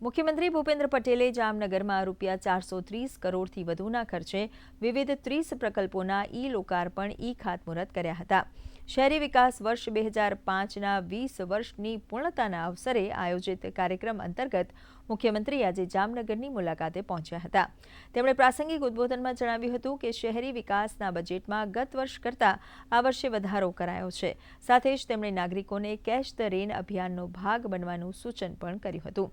મુખ્યમંત્રી ભૂપેન્દ્ર પટેલે જામનગરમાં રૂપિયા ચારસો ત્રીસ કરોડથી વધુના ખર્ચે વિવિધ ત્રીસ પ્રકલ્પોના ઈ લોકાર્પણ ઈ ખાતમુહૂર્ત કર્યા હતા. શહેરી વિકાસ વર્ષ બે હજાર પાંચના વીસ વર્ષની પૂર્ણતાના અવસરે આયોજિત કાર્યક્રમ અંતર્ગત મુખ્યમંત્રી આજે જામનગરની મુલાકાતે પહોંચ્યા હતા. તેમણે પ્રાસંગિક ઉદ્બોધનમાં જણાવ્યું હતું કે શહેરી વિકાસના બજેટમાં ગત વર્ષ કરતાં આ વર્ષે વધારો કરાયો છે. સાથે જ તેમણે નાગરિકોને કેશ ધ રેન અભિયાનનો ભાગ બનવાનું સૂચન પણ કર્યું હતું.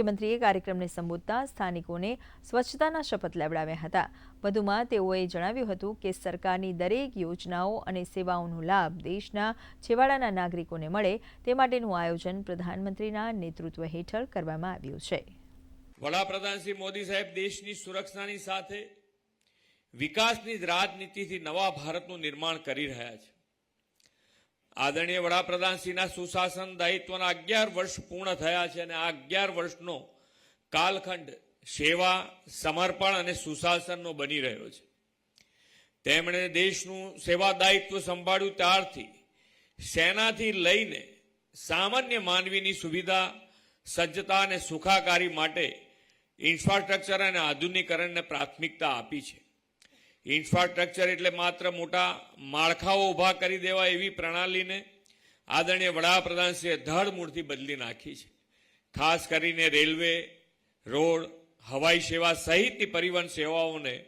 મુખ્યમંત્રીએ કાર્યક્રમને સંબોધતા સ્થાનિકોને સ્વચ્છતાના શપથ લેવડાવ્યા હતા. વધુમાં તેઓએ જણાવ્યું હતું કે સરકારની દરેક યોજનાઓ અને સેવાઓનો લાભ દેશના છેવાડાના નાગરિકોને મળે તે માટેનું આયોજન પ્રધાનમંત્રીના નેતૃત્વ હેઠળ કરવામાં આવ્યું છે. વડાપ્રધાન શ્રી મોદી સાહેબ દેશની સુરક્ષાની સાથે વિકાસની રાજનીતિથી નવા ભારતનું નિર્માણ કરી રહ્યા છે. આદરણીય વડાપ્રધાનશ્રીના સુશાસન દાયિત્વના અગિયાર વર્ષ પૂર્ણ થયા છે અને આ અગિયાર વર્ષનો કાલખંડ સેવા, સમર્પણ અને સુશાસનનો બની રહ્યો છે. તેમણે દેશનું સેવા દાયિત્વ સંભાળ્યું ત્યારથી સેનાથી લઈને સામાન્ય માનવીની સુવિધા, સજ્જતા અને સુખાકારી માટે ઇન્ફ્રાસ્ટ્રક્ચર અને આધુનિકરણને પ્રાથમિકતા આપી છે. ઇન્ફ્રાસ્ટ્રક્ચર એટલે માત્ર મોટા માળખાઓ ઊભા કરી દેવા એવી પ્રણાલીને આદરણીય વડાપ્રધાનશ્રીએ ધડમૂળથી બદલી નાખી છે. ખાસ કરીને રેલવે, રોડ, હવાઈ સેવા સહિતની પરિવહન સેવાઓને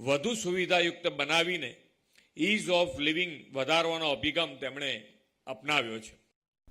વધુ સુવિધાયુક્ત બનાવીને ઇઝ ઓફ લિવિંગ વધારવાનો અભિગમ તેમણે અપનાવ્યો છે.